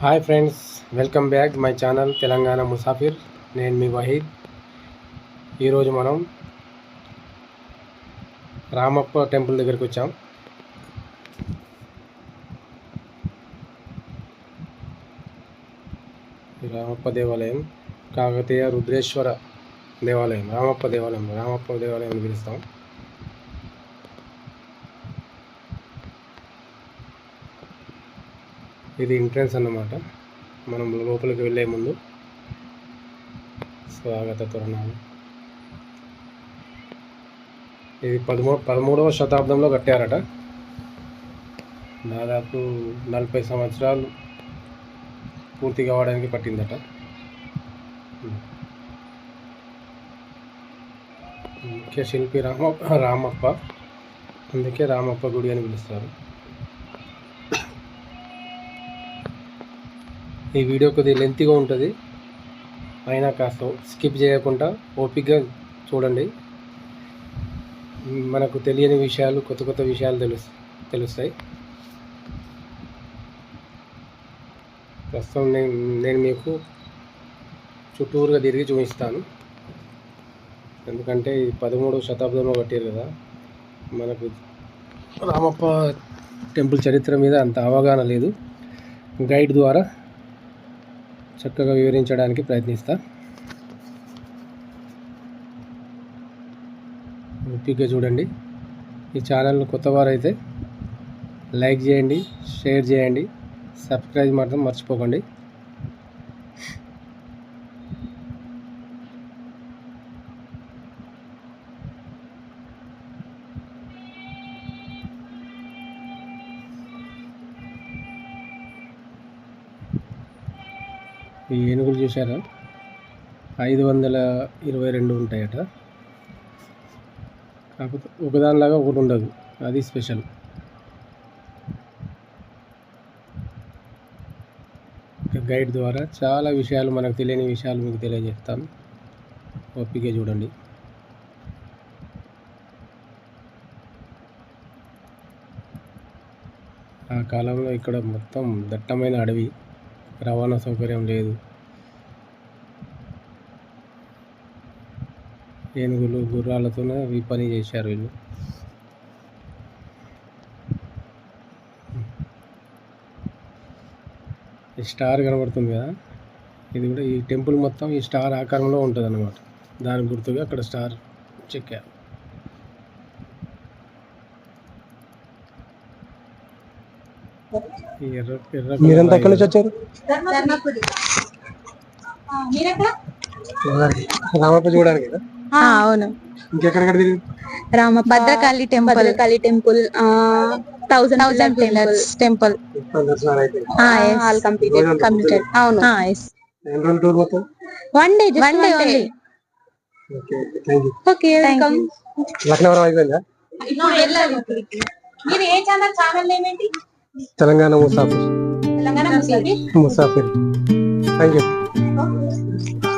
Hi friends welcome back my channel Telangana Musafir. నేను మీ వహీద్. ఈరోజు మనం రామప్ప టెంపుల్ దగ్గరికి వచ్చాం. రామప్ప దేవాలయం కాకతీయ రుద్రేశ్వర దేవాలయం రామప్ప దేవాలయం రామప్ప దేవాలయం అని పిలుస్తాం. ఇది ఎంట్రన్స్ అన్నమాట. మనం లోపలికి వెళ్ళే ముందు. స్వాగత తోరణాలు ఇది పదమూ పదమూడవ శతాబ్దంలో కట్టారట. దాదాపు నలభై సంవత్సరాలు పూర్తి కావడానికి పట్టిందట. ముఖ్య శిల్పి రామ రామప్ప. అందుకే రామప్ప గుడి అని పిలుస్తారు. ఈ వీడియో కొద్దిగా లెంతీగా ఉంటుంది. అయినా కాస్త స్కిప్ చేయకుండా ఓపిక్గా చూడండి. మనకు తెలియని విషయాలు కొత్త కొత్త విషయాలు తెలుస్తాయి తెలుస్తాయి. ప్రస్తుతం నేను నేను మీకు చుట్టూరుగా తిరిగి చూపిస్తాను. ఎందుకంటే ఇది పదమూడవ శతాబ్దంలో కట్టారు కదా. మనకు రామప్ప టెంపుల్ చరిత్ర మీద అంత అవగాహన లేదు. గైడ్ ద్వారా చక్కగా వివరించడానికి ప్రయత్నిస్తా. ఓపిక్గా చూడండి. ఈ ఛానల్ కొత్త వారైతే లైక్ చేయండి షేర్ చేయండి సబ్స్క్రైబ్ మాత్రం మర్చిపోకండి. ఈ ఏనుగులు చూసారా ఐదు వందల ఇరవై రెండు ఉంటాయట. కాకపోతే ఒకదానిలాగా ఒకటి ఉండదు. అది స్పెషల్. గైడ్ ద్వారా చాలా విషయాలు మనకు తెలియని విషయాలు మీకు తెలియజేస్తాను ఓపిక చూడండి. ఆ కాలంలో ఇక్కడ మొత్తం దట్టమైన అడవి. రవాణా సౌకర్యం లేదు. ఏనుగులు గుర్రాలతోనే ఈ పని చేశారు వీళ్ళు. ఈ స్టార్ కనబడుతుంది కదా? ఇది కూడా ఈ టెంపుల్ మొత్తం ఈ స్టార్ ఆకారంలో ఉంటుంది అనమాట దాని గుర్తుగా అక్కడ స్టార్ చెక్కారు. ఈ ఎర్ర ఎర్ర మీరంతా ఎక్కడి నుంచి వచ్చారు? రామప్ప చూడడానికి ఆ, అవును. ఇంకెక్కడెక్కడ తిరిగి Rama Bhadrakali temple. Bhadrakali temple thousand thousand pillars temple. దర్శనాలు అయితే. ఆల్ కంప్లీటెడ్ కంప్లీటెడ్ అవును. ఎన్ని రోజులు టూర్ మొత్తం? One day one day only okay thank you okay welcome Laknavaram అయిపోయిందా? ఇప్పుడు వెళ్ళాలి ఇక్కడికి. మీరు ఏ ఛానల్ ఛానల్ ఏమేంటి Telangana Musafir. Telangana Musafir. Thank you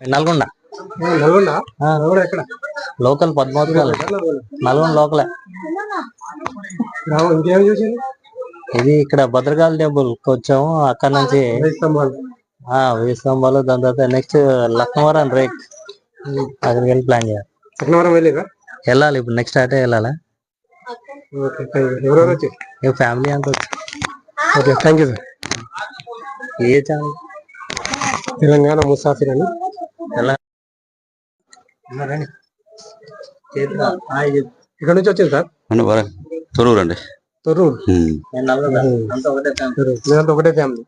Nalgonda. Nalgonda? ఎక్కడ? లోకల్ పద్మావతి నల్గొండ లోకలే. ఇంకేం చూసారు ఇది ఇక్కడ భద్రకాళి టెంపుల్ వచ్చాము. అక్కడ నుంచి వెయ్యి స్తంభాలు. దాని తర్వాత నెక్స్ట్ లక్నవరం రేక్ అక్కడికి వెళ్ళి ప్లాన్ చేయాలి. లక్నవరం వెళ్ళాలి ఇప్పుడు. నెక్స్ట్ అటే వెళ్ళాలి? ఫ్యామిలీ అంతా వచ్చి ఓకే థ్యాంక్ యూ సార్ ఏ ఛానల్ తెలంగాణ ముసాఫిర్ అని. ఇక్కడ నుంచి వచ్చింది సార్. తొరూరు అండి తొర్రూరు అంతా ఒకటే ఫ్యామిలీ. తొర్రూరు. మీరంతా ఒకటే ఫ్యామిలీ.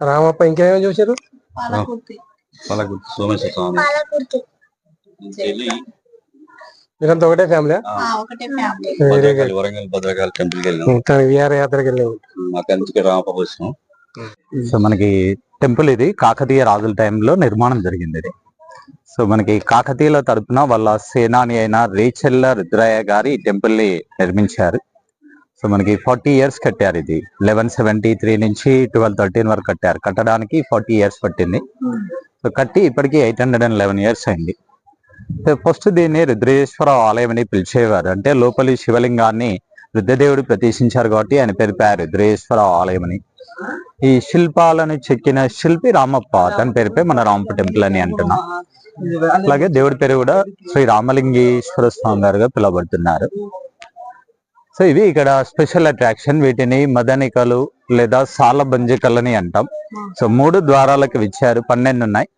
రామప్ప ఇంకేమేమి చూసారు పాలకుర్తి. సోమేశ్వర స్వామి. మీరంతా ఒకటే ఫ్యామిలీ ఒకటే ఫ్యామిలీ. భద్రకాళి వరంగల్ భద్రకాళి టెంపుల్ వెళ్ళాం విహారయాత్రకి వెళ్ళాము అక్కడి నుంచి రామప్ప వచ్చినాం సో మనకి టెంపుల్ ఇది కాకతీయ రాజుల టైంలో నిర్మాణం జరిగింది ఇది. సో మనకి కాకతీయుల తరపున వాళ్ళ సేనాని అయిన రేచెల్ల రుద్రయ్య గారి ఈ టెంపుల్ని నిర్మించారు. సో మనకి ఫార్టీ ఇయర్స్ కట్టారు ఇది. లెవెన్ సెవెంటీ త్రీ నుంచి ట్వెల్వ్ థర్టీన్ వరకు కట్టారు. కట్టడానికి ఫార్టీ ఇయర్స్ పట్టింది. సో కట్టి ఇప్పటికి eight hundred and eleven years అయింది. ఫస్ట్ దీన్ని రుద్రేశ్వర ఆలయం అని పిలిచేవారు. అంటే లోపలి శివలింగాన్ని రుద్రదేవుడు ప్రతిష్ఠించారు కాబట్టి ఆయన పేరు పేరు రుద్రేశ్వర ఆలయం అని ఈ శిల్పాలను చెక్కిన శిల్పి రామప్ప అతని పేరుపై మన రామప్ప టెంపుల్ అని అంటున్నాం. అలాగే దేవుడి పేరు కూడా శ్రీ రామలింగేశ్వర స్వామి గారుగా పిలువబడుతున్నారు. సో ఇవి ఇక్కడ స్పెషల్ అట్రాక్షన్ వీటిని మదనికలు లేదా సాల అని అంటాం. సో మూడు ద్వారాలకు ఇచ్చారు పన్నెండు ఉన్నాయి.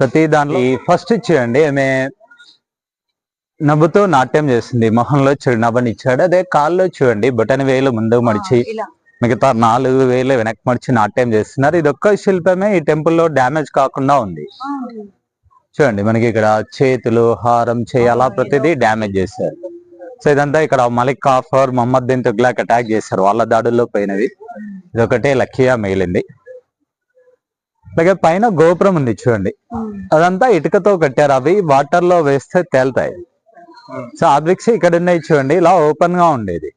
ప్రతి దాంట్లో ఫస్ట్ ఇచ్చేయండి ఆమె నవ్వుతూ నాట్యం చేస్తుంది. మొహంలో చిరునవ్వని ఇచ్చాడు అదే కాల్లో చూడండి. బొటని వేలు ముందుకు మడిచి మిగతా నాలుగు వేలు వెనక్కి మడిచి నాట్యం చేస్తున్నారు. ఇది ఒక్క శిల్పమే. ఈ టెంపుల్లో డ్యామేజ్ కాకుండా ఉంది. చూడండి. మనకి ఇక్కడ చేతులు హారం చేయి అలా ప్రతిదీ డ్యామేజ్ చేశారు. సో ఇదంతా ఇక్కడ మలిక్ కాఫర్ మొహమ్మద్ బిన్ తుగ్లాక్ అటాక్ చేశారు. వాళ్ళ దాడుల్లో పోయినవి. ఇది ఒకటే లక్కీగా మిగిలింది. అలాగే పైన గోపురం ఉంది చూడండి. అదంతా ఇటుకతో కట్టారు. అవి వాటర్లో వేస్తే తేలుతాయి. సో ఆబ్జెక్ట్స్ ఇక్కడ ఉన్నాయి చూడండి ఇలా ఓపెన్గా ఉండేది.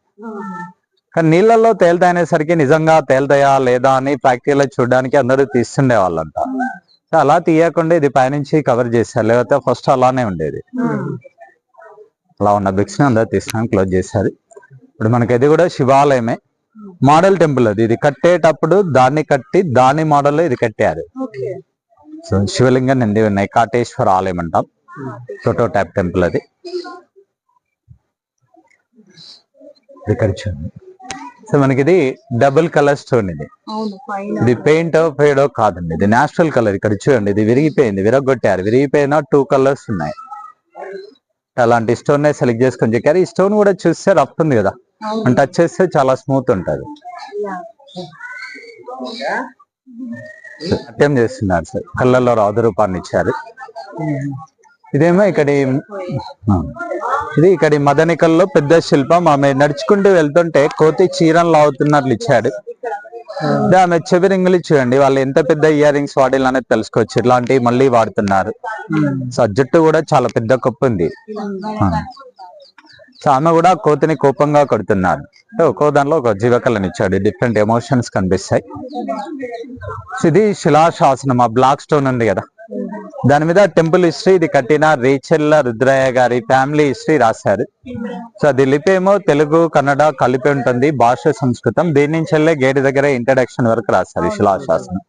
కానీ నీళ్ళల్లో తేలుతాయి అనేసరికి నిజంగా తేలుతాయా లేదా అని ప్రాక్టికల్ చూడడానికి అందరూ తీస్తుండే వాళ్ళంట సో అలా తీయకుండా ఇది పైనుంచి కవర్ చేశారు. లేకపోతే ఫస్ట్ అలానే ఉండేది. అలా ఉన్న బ్రిక్స్ని అందరూ తీసుకొని క్లోజ్ చేశారు. ఇప్పుడు మనకి ఇది కూడా శివాలయమే. మోడల్ టెంపుల్ అది. ఇది కట్టేటప్పుడు దాన్ని కట్టి దాని మోడల్ ఇది కట్టారు. సో శివలింగం నిండి ఉన్నాయి. కాటేశ్వర ఆలయం అంటాం. టోటో టైప్ టెంపుల్ అది. సో మనకి ఇది. డబుల్ కలర్ స్టోన్ ఇది ఇది పెయింట్ ఫేడో కాదండి. ఇది నేచురల్ కలర్ ఇక్కడ చూడండి ఇది విరిగిపోయింది విరగొట్టారు. విరిగిపోయిన టూ కలర్స్ ఉన్నాయి. అలాంటి స్టోన్ సెలెక్ట్ చేసుకొని చెక్కారు. ఈ స్టోన్ కూడా చూస్తే రఫ్ ఉంది కదా. టచ్ చేస్తే చాలా స్మూత్ ఉంటది. నాట్యం చేస్తున్నారు సార్. కళ్ళల్లో రాజు రూపాన్ని ఇచ్చారు. ఇదేమో ఇక్కడ ఇది ఇక్కడ మదనికల్లో పెద్ద శిల్పం. ఆమె నడుచుకుంటూ వెళ్తుంటే కోతి చీరలు లాగుతున్నట్లు ఇచ్చాడు. ఆమె చెవి రింగులు చూడండి. వాళ్ళు ఎంత పెద్ద ఇయర్ రింగ్స్ వాడాలి అనేది తెలుసుకోవచ్చు. ఇట్లాంటివి మళ్ళీ వాడుతున్నారు. సో జుట్టు కూడా చాలా పెద్ద కొప్పు ఉంది. సో ఆమె కూడా కోతిని కోపంగా కొడుతున్నారు. ఒక్కో దానిలో ఒక జీవకళని ఇచ్చాడు. డిఫరెంట్ ఎమోషన్స్ కనిపిస్తాయి. ఇది శిలాశాసనం. ఆ బ్లాక్ స్టోన్ ఉంది కదా. దాని మీద టెంపుల్ హిస్టరీ ఇది కట్టిన రేచెల్ల రుద్రయ్య గారి ఫ్యామిలీ హిస్టరీ రాశారు. సో అది లిపి ఏమో తెలుగు కన్నడ కలిపి ఉంటుంది భాష సంస్కృతం. దీని నుంచి వెళ్ళే గేట్ దగ్గర ఇంట్రడక్షన్ వరకు రాశారు శిలాశాసనం.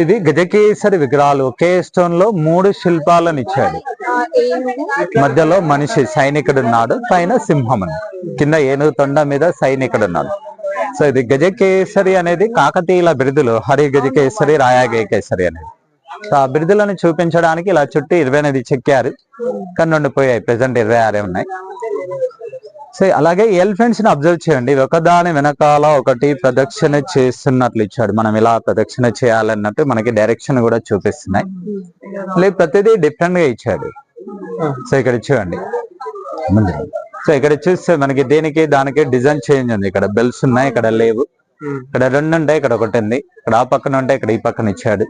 ఇది గజకేసరి విగ్రహాలు. ఒకే స్టోన్లో మూడు శిల్పాలను ఇచ్చాడు. మధ్యలో మనిషి సైనికుడు ఉన్నాడు పైన సింహం కింద ఏనుగు తొండ మీద సైనికుడు ఉన్నాడు సో ఇది గజకేసరి అనేది కాకతీయుల బిరుదులు. హరి గజకేసరి రాయా అనేది. సో ఆ బిరుదులను చూపించడానికి ఇలా చుట్టూ ఇరవై అనేది చెక్కారు. కన్నుండి పోయాయి. ప్రెసెంట్ ఇరవై ఆరే ఉన్నాయి. సో అలాగే ఎలిఫెంట్స్ని అబ్జర్వ్ చేయండి. ఒకదాని వెనకాల ఒకటి ప్రదక్షిణ చేస్తున్నట్లు ఇచ్చాడు. మనం ఇలా ప్రదక్షిణ చేయాలన్నట్టు మనకి డైరెక్షన్ కూడా చూపిస్తున్నాయి. లేదు ప్రతిదీ డిఫరెంట్గా ఇచ్చాడు. సో ఇక్కడ చూడండి. ముందు. సో ఇక్కడ చూస్తే మనకి దేనికి దానికి డిజైన్ చేంజ్ ఉంది. ఇక్కడ బెల్స్ ఉన్నాయి ఇక్కడ లేవు. ఇక్కడ రెండు ఉంటాయి ఇక్కడ ఒకటి ఉంది. ఇక్కడ ఆ పక్కన ఉంటాయి ఇక్కడ ఈ పక్కన ఇచ్చాడు.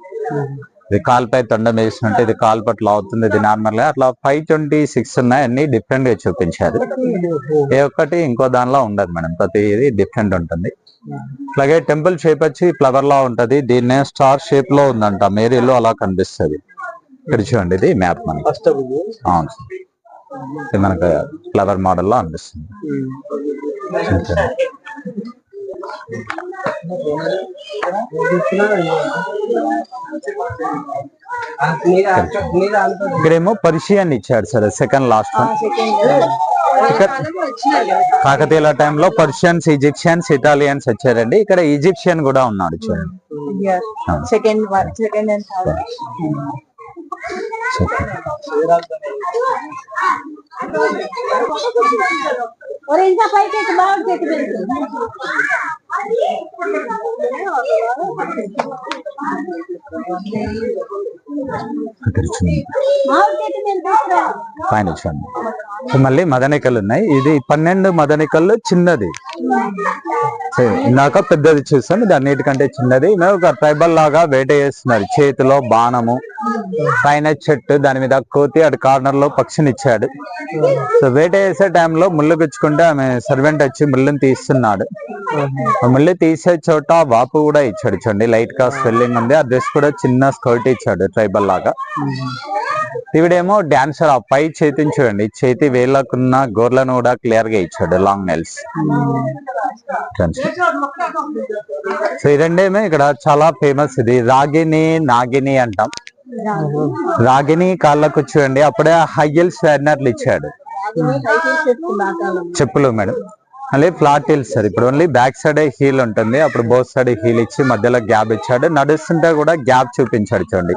ఇది కాలుపై తొండం వేసినట్టు ఇది కాలు పట్ల అవుతుంది ఇది నార్మల్గా. అట్లా ఫైవ్ ట్వంటీ సిక్స్ ఉన్నాయి అన్ని డిఫరెంట్గా చూపించారు. ఏ ఒక్కటి ఇంకో దానిలో ఉండదు మేడం. ప్రతి ఇది డిఫరెంట్ ఉంటుంది. అలాగే టెంపుల్ షేప్ వచ్చి ఫ్లవర్ లా ఉంటది. దీన్నే స్టార్ షేప్లో ఉందంట. మేరీలో అలా కనిపిస్తది. ఇక్కడ చూడండి ఇది మ్యాప్ మనకి. అవును. మనకు ఫ్లవర్ మోడల్లో అనిపిస్తుంది. ఇక్కడేమో పర్షియన్ ఇచ్చాడు సార్ సెకండ్ లాస్ట్ వన్ కాకతీయుల టైంలో పర్షియన్స్ ఈజిప్షియన్స్ ఇటాలియన్స్ వచ్చారండి. ఇక్కడ ఈజిప్షియన్ కూడా ఉన్నాడు చూడండి. సెకండ్ సెకండ్ और इनका पैकेट बाहर देख लेते ఫైనల్ చూడండి సో మళ్ళీ మదనికలు ఉన్నాయి. ఇది పన్నెండు మదనికల్లో చిన్నది. ఇందాక పెద్దది చూసాను ఇది అన్నిటికంటే చిన్నది. ఒక ట్రైబల్ లాగా వేట చేస్తున్నారు. చేతిలో బాణము పైన చెట్టు దాని మీద కోతి అటు కార్నర్లో పక్షినిచ్చాడు. సో వేట చేసే టైంలో ముళ్ళు గుచ్చుకుంటే ఆమె సర్వెంట్ వచ్చి ముళ్ళుని తీస్తున్నాడు. ముళ్ళు తీసే చోట వాపు కూడా ఇచ్చాడు చూడండి లైట్గా స్వెల్లింగ్ ఉంది ఆ డ్రెస్ కూడా చిన్న స్కర్ట్ ఇచ్చాడు ట్రైబల్ లాగా ఈవిడేమో డాన్సర్ ఆ పై చేతిని చూడండి చేతి వేళ్ళకున్న గోర్లను కూడా క్లియర్గా ఇచ్చాడు లాంగ్ నెల్స్ సో ఈ రెండేమో ఇక్కడ చాలా ఫేమస్ ఇది రాగిని నాగిని అంటాం రాగిని కాళ్ళకు చూడండి అప్పుడే హైయల్ స్వార్నర్లు ఇచ్చాడు చెప్పులు మేడం మళ్ళీ ఫ్లాట్ హీల్స్ సార్ ఇప్పుడు ఓన్లీ బ్యాక్ సైడ్ హీల్ ఉంటుంది. అప్పుడు బోత్ సైడ్ హీల్ ఇచ్చి మధ్యలో గ్యాప్ ఇచ్చాడు. నడుస్తుంటే కూడా గ్యాప్ చూపించాడు చూడండి.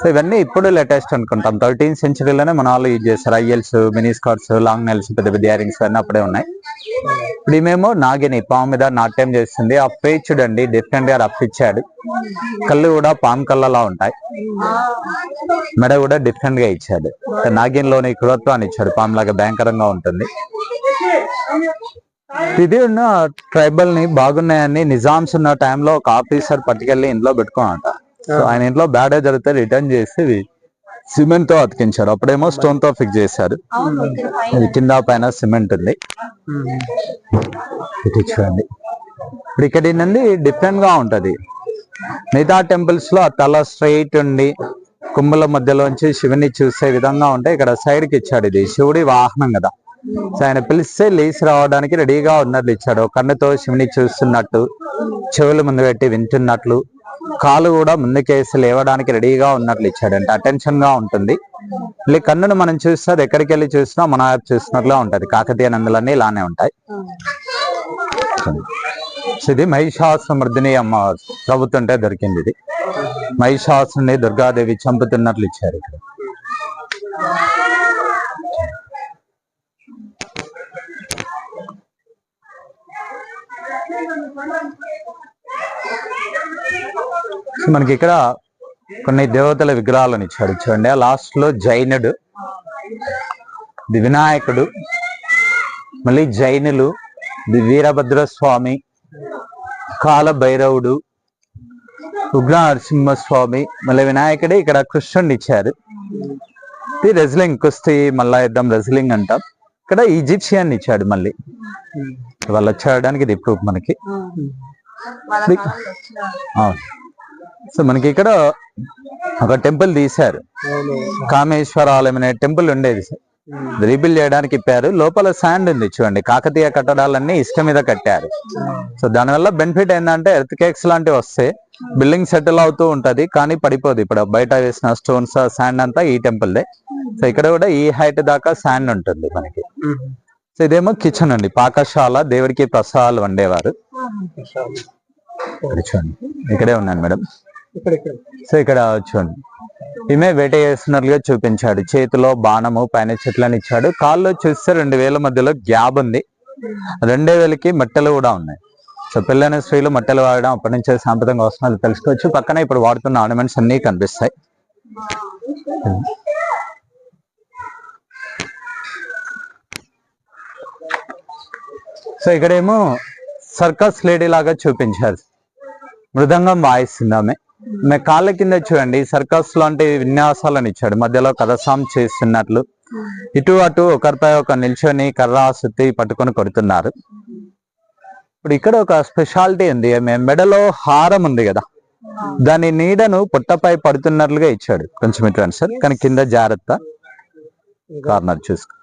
సో ఇవన్నీ ఇప్పుడు లేటెస్ట్ అనుకుంటాం. థర్టీన్ సెంచరీలోనే మన వాళ్ళు యూజ్ చేస్తారు heels mini skirts long nails పెద్ద పెద్ద ఇయరింగ్స్ అన్నీ అప్పుడే ఉన్నాయి. ఇప్పుడు ఈమెమో నాగిని పాము మీద నాట్యం చేస్తుంది. ఆ పే చూడండి డిఫరెంట్గా రఫ్ ఇచ్చాడు. కళ్ళు కూడా పాము కళ్ళలా ఉంటాయి. మెడ కూడా డిఫరెంట్గా ఇచ్చాడు. నాగిన్లోని కృత్వాన్ని ఇచ్చాడు. పాము లాగా భయంకరంగా ఉంటుంది. ఇది ఉన్న ట్రైబల్ని బాగున్నాయని నిజామ్స్ ఉన్న టైంలో ఒక ఆఫీసర్ పట్టుకెళ్ళి ఇంట్లో పెట్టుకోనంట సో ఆయన ఇంట్లో బ్యాడే జరిగితే రిటర్న్ చేసి సిమెంట్తో అతికించారు. అప్పుడేమో స్టోన్తో ఫిక్స్ చేశారు. ఇది కింద పైన సిమెంట్ ఉంది. ఇది చూడండి. ఇప్పుడు ఇక్కడ నుండి డిఫరెంట్గా ఉంటది. మిగతా టెంపుల్స్లో ఆ తల స్ట్రైట్ ఉండి కుమ్ముల మధ్యలోంచి శివుని చూసే విధంగా ఉంటే ఇక్కడ సైడ్కి ఇచ్చాడు ఇది. శివుడి వాహనం కదా. సో ఆయన పిలిస్తే లేచి రావడానికి రెడీగా ఉన్నట్లు ఇచ్చాడు. కన్నుతో శివుని చూస్తున్నట్టు చెవులు ముందు పెట్టి వింటున్నట్లు కాలు కూడా ముందుకేసి లేవడానికి రెడీగా ఉన్నట్లు ఇచ్చాడంటే. అటెన్షన్గా అటెన్షన్గా ఉంటుంది. మళ్ళీ కన్నును మనం చూస్తే అది ఎక్కడికి వెళ్ళి చూసినా మన చూసినట్లుగా ఉంటది. కాకతీయ నందులన్నీ ఇలానే ఉంటాయి. ఇది మహిషాసుమర్దిని అమ్మ ప్రభుత్వంటే దొరికింది ఇది. మహిషాసుని దుర్గాదేవి చంపుతున్నట్లు ఇచ్చారు ఇక్కడ. మనకి ఇక్కడ కొన్ని దేవతల విగ్రహాలను ఇచ్చాడు. చూడండి ఆ లాస్ట్లో జైనుడు వినాయకుడు మళ్ళీ జైనులు వీరభద్ర స్వామి కాలభైరవుడు ఉగ్ర నరసింహ స్వామి మళ్ళీ వినాయకుడే ఇక్కడ కృష్ణుడిని ఇచ్చారు. ఇది రెజ్లింగ్ కుస్తీ మళ్ళా యుద్ధం రెజ్లింగ్ అంటాం. ఇక్కడ ఈజిప్షియన్ ఇచ్చాడు మళ్ళీ. వాళ్ళు వచ్చేయడానికి ఇది ప్రూఫ్ మనకి. సో మనకి ఇక్కడ ఒక టెంపుల్ తీశారు. కామేశ్వర ఆలయం అనే టెంపుల్ ఉండేది సార్. రీబిల్డ్ చేయడానికి ఇప్పారు. లోపల శాండ్ ఉంది చూడండి. కాకతీయ కట్టడాలన్నీ ఇసుక మీద కట్టారు. సో దానివల్ల బెనిఫిట్ ఏంటంటే ఎర్త్ కేక్స్ లాంటివి వస్తే బిల్డింగ్ సెటిల్ అవుతూ ఉంటది కానీ పడిపోదు. ఇప్పుడు బయట వేసిన స్టోన్స్ శాండ్ అంతా ఈ టెంపుల్ దే. సో ఇక్కడ కూడా ఈ హైట్ దాకా శాండ్ ఉంటుంది మనకి. సో ఇదేమో కిచెన్ అండి. పాకశాల దేవుడికి ప్రసాదాలు వండేవారు. చూడండి. ఇక్కడే ఉన్నాను మేడం. సో ఇక్కడ చూడండి. ఈమె వేట చేస్తున్నట్లుగా చూపించాడు. చేతిలో బాణము పైన చెట్లను ఇచ్చాడు. కాల్లో చూస్తే రెండు వేల మధ్యలో గ్యాప్ ఉంది. రెండే వేలకి మట్టెలు కూడా ఉన్నాయి. సో పెళ్ళైన స్త్రీలు మట్టెలు వాడడం అప్పటి నుంచే సాంప్రదాయంగా వస్తున్నది తెలుసుకోవచ్చు. పక్కన ఇప్పుడు వాడుతున్న ఆర్నమెంట్స్ అన్ని కనిపిస్తాయి. సో ఇక్కడేమో సర్కస్ లేడీ లాగా చూపించారు. మృదంగం వాయిస్తుంది ఆమె. కాళ్ళ కింద చూడండి సర్కస్ లాంటి విన్యాసాలను ఇచ్చాడు. మధ్యలో కథసాం చేస్తున్నట్లు. ఇటు అటు ఒకరిపై ఒక నిల్చొని కర్ర సుత్తి పట్టుకొని కొడుతున్నారు. ఇప్పుడు ఇక్కడ ఒక స్పెషాలిటీ ఉంది. మెడలో హారం ఉంది కదా. దాని నీడను పుట్టపై పడుతున్నట్లుగా ఇచ్చాడు. కొంచెం ఇటువంటి సార్. కానీ కింద జాగ్రత్త కార్నర్ చూసుకో.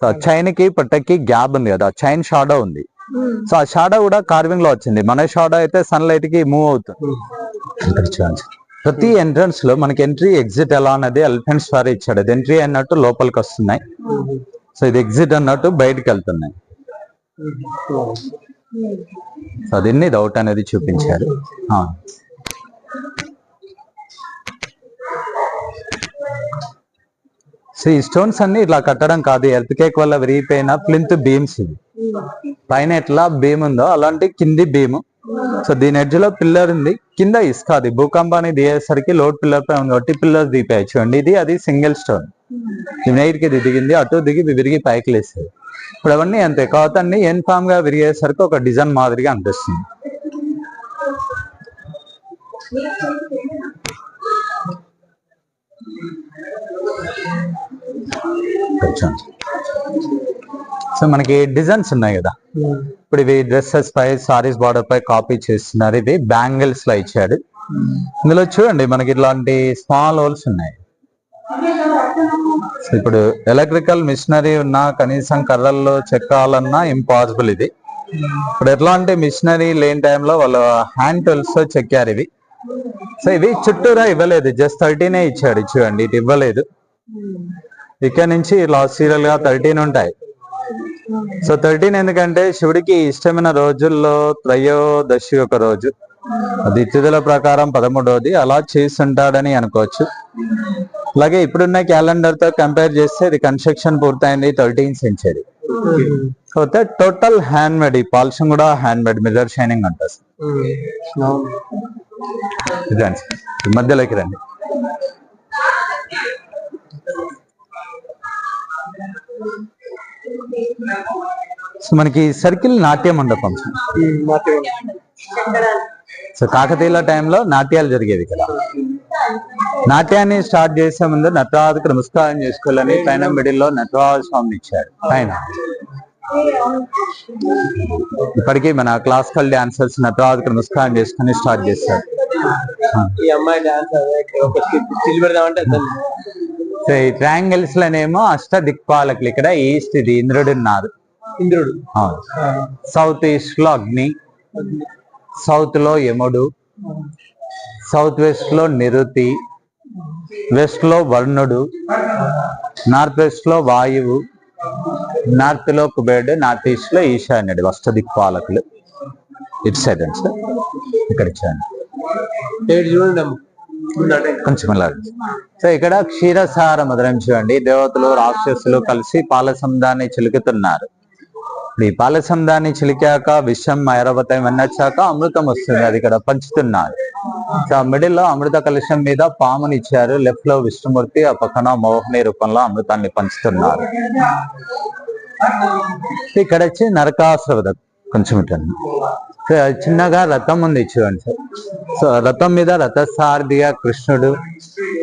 సో చైన్కి పుట్టకి గ్యాప్ ఉంది కదా. చైన్ షాడో ఉంది. సో ఆ షాడో కూడా కార్వింగ్లో వచ్చింది. మన షాడో అయితే సన్ లైట్కి మూవ్ అవుతుంది. చూడండి ప్రతి ఎంట్రన్స్లో మనకి ఎంట్రీ ఎగ్జిట్ ఎలా అన్నది ఎలిఫెంట్స్ వారు ఇచ్చాడు. అది ఎంట్రీ అన్నట్టు లోపలికి వస్తున్నాయి. సో ఇది ఎగ్జిట్ అన్నట్టు బయటకు వెళ్తున్నాయి. సో అది డౌట్ అనేది చూపించారు. సో ఈ స్టోన్స్ అన్ని ఇట్లా కట్టడం కాదు. ఎర్త్ కేక్ వల్ల విరిగిపోయిన ప్లింత్ బీమ్స్ ఇవి. పైన ఎట్లా బీమ్ ఉందో అలాంటి కింది బీము సో దీని ఎడ్జ్లో పిల్లర్ ఉంది. కింద ఇసుక అది భూకంపాన్ని దిగేసరికి లోడ్ పిల్లర్ పై ఉంది. కాబట్టి పిల్లర్ దిగిపోయాయి. చూడండి ఇది అది సింగిల్ స్టోన్ నైట్కి ఇది దిగింది. అటు దిగి విరిగి పైకి లేసేది ఇప్పుడు అవన్నీ అంతే. కాకపోతే అన్ని యూనిఫామ్గా విరిగేసరికి ఒక డిజైన్ మాదిరిగా అనిపిస్తుంది. కొంచెం. సో మనకి డిజైన్స్ ఉన్నాయి కదా. ఇప్పుడు ఇవి డ్రెస్సెస్ పై సారీస్ బార్డర్ పై కాపీ చేస్తున్నారు. ఇది బ్యాంగిల్స్లో ఇచ్చాడు ఇందులో చూడండి మనకి ఇట్లాంటి స్మాల్ హోల్స్ ఉన్నాయి. ఇప్పుడు ఎలక్ట్రికల్ మిషనరీ ఉన్నా కనీసం కర్రల్లో చెక్కాలన్నా ఇంపాసిబుల్ ఇది. ఇప్పుడు ఎట్లాంటి మిషనరీ లేని టైంలో వాళ్ళు హ్యాండ్ టూల్స్తో చెక్కారు ఇవి. సో ఇవి చుట్టూరా ఇవ్వలేదు. జస్ట్ థర్టీనే ఇచ్చాడు. చూడండి ఇటు ఇవ్వలేదు. ఇక్కడ నుంచి లాస్ట్ సీరియల్గా థర్టీన్ ఉంటాయి. సో థర్టీన్ ఎందుకంటే శివుడికి ఇష్టమైన రోజుల్లో త్రయోదశి ఒక రోజు. అది తిథుల ప్రకారం పదమూడవది అలా చేస్తుంటాడని అనుకోవచ్చు. అలాగే ఇప్పుడున్న క్యాలెండర్తో కంపేర్ చేస్తే ఇది కన్స్ట్రక్షన్ పూర్తయింది థర్టీన్ సెంచరీ. కాకపోతే టోటల్ హ్యాండ్ మేడ్ ఈ పాలిషింగ్ కూడా హ్యాండ్ మేడ్ మిర్రర్ షైనింగ్ అంటారు రండి ఈ మధ్యలోకి రండి. సో మనకి సర్కిల్ నాట్య మండపం. సో కాకతీయుల టైంలో నాట్యాలు జరిగేది ఇక్కడ. నాట్యాన్ని స్టార్ట్ చేసే ముందు నటరాజుకు నమస్కారం చేసుకోవాలని పైన మిడిల్లో స్వామిని ఇచ్చారు. పైన. ఇప్పటికీ మన క్లాసికల్ డాన్సర్స్ నటరాజుకు నమస్కారం చేసుకుని స్టార్ట్ చేస్తారు. ఈ అమ్మాయి డాన్స్ సో ఈ ట్రయాంగిల్స్ లోనేమో అష్ట దిక్పాలకులు ఇక్కడ ఈస్ట్ ఇది ఇంద్రుడు ఉన్నారు. ఇంద్రుడు. సౌత్ ఈస్ట్లో అగ్ని. సౌత్లో యముడు. సౌత్ వెస్ట్లో నిరుతి. వెస్ట్లో వరుణుడు. నార్త్ వెస్ట్లో వాయువు. నార్త్లో కుబేరుడు. నార్త్ ఈస్ట్లో ఈశాన్యుడు. అష్ట దిక్పాలకులు ఇటు సైడ్ అండి సార్ ఇక్కడ ఇచ్చాను. చూడండి కొంచెం సో ఇక్కడ క్షీరసార మధురం చూడండి. దేవతలు రాక్షసులు కలిసి పాలసందాన్ని చిలుకుతున్నారు. ఇప్పుడు ఈ పాలసందాన్ని చిలికాక విషం ఐరవతం వచ్చాక అమృతం వస్తుంది. అది ఇక్కడ పంచుతున్నారు. సో మిడిల్లో అమృత కలుషం మీద పాముని ఇచ్చారు. లెఫ్ట్లో విష్ణుమూర్తి ఆ పక్కన మోహిని రూపంలో అమృతాన్ని పంచుతున్నారు. ఇక్కడ వచ్చి నరకాసురవదం కొంచెం ఇటండి చిన్నగా రథం ఉంది చూడండి సార్. సో రథం మీద రథసారథిగా కృష్ణుడు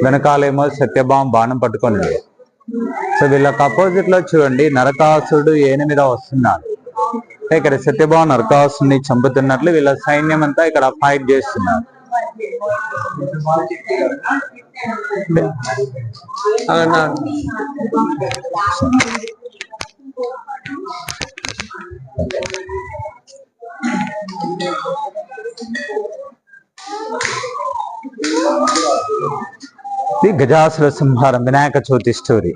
వెనకాలేమో సత్యభామ బాణం పట్టుకొని సో వీళ్ళకి అపోజిట్లో చూడండి నరకాసుడు ఏని మీద వస్తున్నాడు. ఇక్కడ సత్యభావం నరకాసుని చంపుతున్నట్లు వీళ్ళ సైన్యం అంతా ఇక్కడ ఫైట్ చేస్తున్నారు. అవునా? ఇది గజాసుర సంహారం వినాయక చవితి స్టోరీ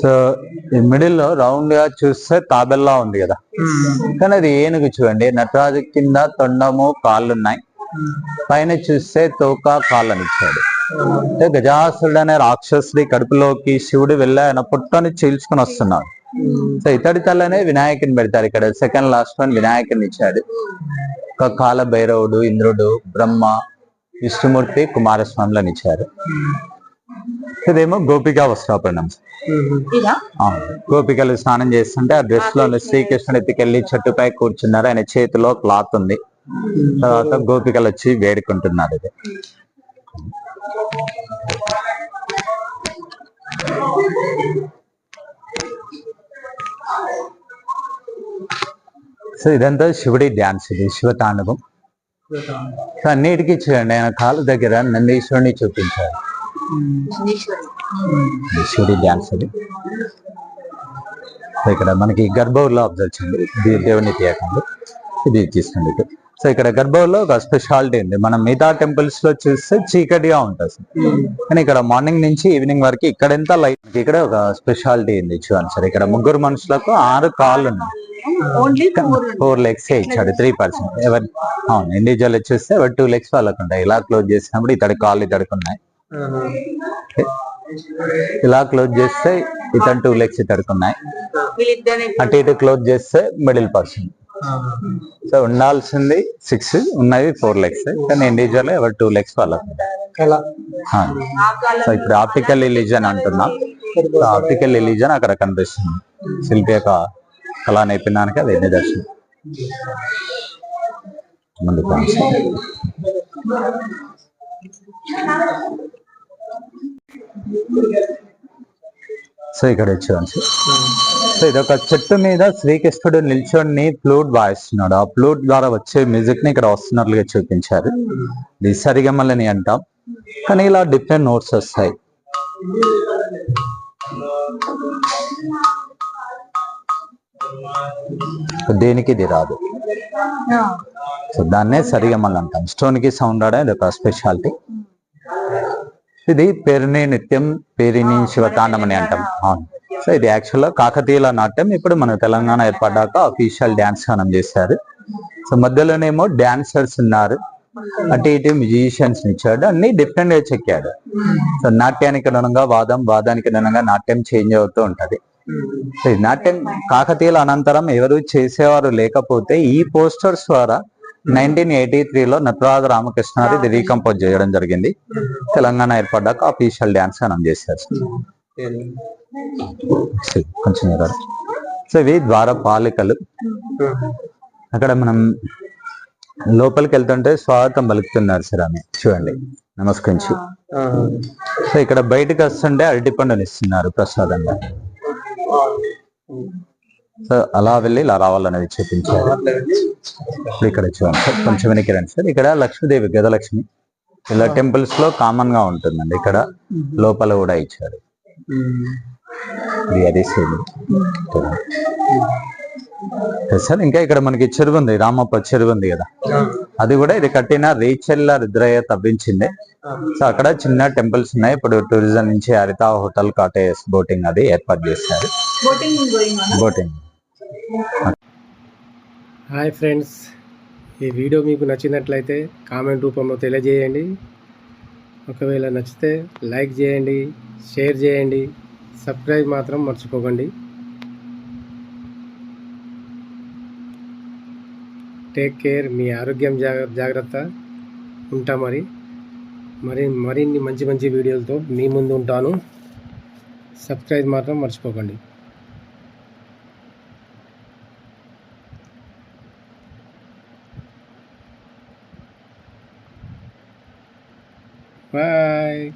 సో ఈ మిడిల్లో రౌండ్గా చూస్తే తాబెల్లా ఉంది కదా. కానీ అది ఏనుగు చూడండి. నటరాజు కింద తొండము కాళ్ళు ఉన్నాయి పైన చూస్తే తోక కాళ్ళని ఇచ్చాడు. అంటే గజాసురుడు అనే రాక్షసుడి కడుపులోకి శివుడు వెళ్ళి ఆయన పుట్టని చీల్చుకొని వస్తున్నాడు. సో ఇతడి తల్లనే వినాయకుని పెడతారు. ఇక్కడ సెకండ్ లాస్ట్ వన్ వినాయకుని ఇచ్చాడు. ఒక కాల భైరవుడు ఇంద్రుడు బ్రహ్మ విష్ణుమూర్తి కుమారస్వాములను ఇచ్చారు. ఇదేమో గోపికా వస్త్రాపరణం. గోపికలు స్నానం చేస్తుంటే ఆ డ్రెస్లో శ్రీకృష్ణుడు ఎత్తుకెళ్ళి చెట్టుపై కూర్చున్నారు. ఆయన చేతిలో క్లాత్ ఉంది. తర్వాత గోపికలు వచ్చి వేడుకుంటున్నారు ఇది. సో ఇదంతా శివుడి డ్యాన్స్ ఇది శివ తాండవం. సో అన్నిటికీ చూడండి ఆయన కాలు దగ్గర నందీశ్వరుని చూపించారు. శివుడి డ్యాన్స్ అది ఇక్కడ మనకి గర్భంలో అబ్జర్వ్ చేయండి. దేవుని తీయకండి. ఇది తీసుకోండి. ఇటు. సో ఇక్కడ గర్భంలో ఒక స్పెషాలిటీ ఉంది. మనం మిగతా టెంపుల్స్లో చూస్తే చీకటిగా ఉంటుంది సార్. కానీ ఇక్కడ మార్నింగ్ నుంచి ఈవినింగ్ వరకు ఇక్కడ ఎంత లైట్ ఇక్కడ ఒక స్పెషాలిటీ ఉంది చూడండి సార్. ఇక్కడ ముగ్గురు మనుషులకు ఆరు కాళ్ళు ఉన్నాయి. ఫోర్ లెగ్స్ ఇచ్చాడు త్రీ పర్సెంట్ ఎవరి అవును ఇండివిజువల్ చూస్తే ఎవరి టూ లెగ్స్ వాళ్ళకు ఉంటాయి. ఇలా క్లోజ్ చేసినప్పుడు ఇతడి కాళ్ళు ఇతడికి ఉన్నాయి. ఇలా క్లోజ్ చేస్తే ఇతను టూ లెగ్స్ ఇతడికి ఉన్నాయి. అటు ఇటు క్లోజ్ చేస్తే మిడిల్ పర్సన్ సో ఉండాల్సింది సిక్స్ ఉన్నది ఫోర్ లెగ్స్ కానీ ఇండివిజువల్ ఎవరి టూ లెగ్స్ ఆ. సో ఇప్పుడు ఆప్టికల్ ఇలిజన్ అంటున్నాం. ఆప్టికల్ ఇలిజన్ అక్కడ కనిపిస్తుంది. శిల్పి యొక్క కళా నైపుణ్యానికి అది నిదర్శనం. ముందు కాన్సెప్ట్. సో ఇక్కడ చూడండి. సో ఇది ఒక చెట్టు మీద శ్రీకృష్ణుడు నిల్చొని ఫ్లూట్ వాయిస్తున్నాడు. ఆ ఫ్లూట్ ద్వారా వచ్చే మ్యూజిక్ని ఇక్కడ వస్తున్నట్లుగా చూపించారు. ఇది సరిగమలని అంటాం. కానీ ఇలా డిఫరెంట్ నోట్స్ వస్తాయి. దేనికి ఇది రాదు. సో దాన్నే సరిగమల్ అంటాం. స్టోన్కి సౌండ్ రావడం ఇది ఒక స్పెషాలిటీ. ఇది పేరుని నిత్యం పేరిని శివతాండం అని అంటాం. అవును. సో ఇది యాక్చువల్గా కాకతీయుల నాట్యం. ఇప్పుడు మన తెలంగాణ ఏర్పడ్డాక అఫీషియల్ డాన్స్ గానం చేశారు. సో మధ్యలోనేమో డాన్సర్స్ ఉన్నారు. అటు ఇటు మ్యూజిషియన్స్ ఇచ్చాడు అన్ని డిఫరెంట్గా చెక్కాడు. సో నాట్యానికి అనుగుణంగా వాదం వాదానికి అనుగుణంగా నాట్యం చేంజ్ అవుతూ ఉంటది. నాట్యం కాకతీయుల అనంతరం ఎవరు చేసేవారు లేకపోతే ఈ పోస్టర్స్ ద్వారా నైన్టీన్ ఎయిటీ త్రీలో నటరాజ రామకృష్ణారి ఇది రీకంపోజ్ చేయడం జరిగింది. తెలంగాణ ఏర్పడ్డాక అఫీషియల్ డాన్స్ గానం చేశారు సో కొంచెం. సో ఇవి ద్వారపాలికలు. అక్కడ మనం లోపలికి వెళ్తుంటే స్వాగతం పలుకుతున్నారు సార్ ఆమె. చూడండి నమస్కరించి. సో ఇక్కడ బయటకు వస్తుంటే అరటిపండుని ఇస్తున్నారు ప్రసాదంగా. సో అలా వెళ్ళి ఇలా రావాలనేది చూపించారు. ఇక్కడ చూడండి. సార్ కొంచెం వెనక్కి రండి సార్ ఇక్కడ లక్ష్మీదేవి గజలక్ష్మి ఇలా టెంపుల్స్లో కామన్గా ఉంటుందండి. ఇక్కడ లోపల కూడా ఇచ్చారు. ఇది అది సేమ్ సార్ ఇంకా ఇక్కడ మనకి చెరువు ఉంది. రామప్ప చెరువు ఉంది కదా. అది కూడా ఇది కట్టిన రీచెల్ల రుద్రయ్య తవ్వించింది. సో అక్కడ చిన్న టెంపుల్స్ ఉన్నాయి. ఇప్పుడు టూరిజం నుంచి హరిత హోటల్ కాటేజ్ బోటింగ్ అది ఏర్పాటు చేశారు. బోటింగ్ హాయ్ ఫ్రెండ్స్ ఈ వీడియో మీకు నచ్చినట్లయితే కామెంట్ రూపంలో తెలియజేయండి. ఒకవేళ నచ్చితే లైక్ చేయండి షేర్ చేయండి సబ్స్క్రైబ్ మాత్రం మర్చిపోకండి. టేక్ కేర్ మీ ఆరోగ్యం జాగ్ర జాగ్రత్త. ఉంటా మరి. మరి మరిన్ని మంచి మంచి వీడియోలతో మీ ముందు ఉంటాను. సబ్స్క్రైబ్ మాత్రం మర్చిపోకండి. Bye.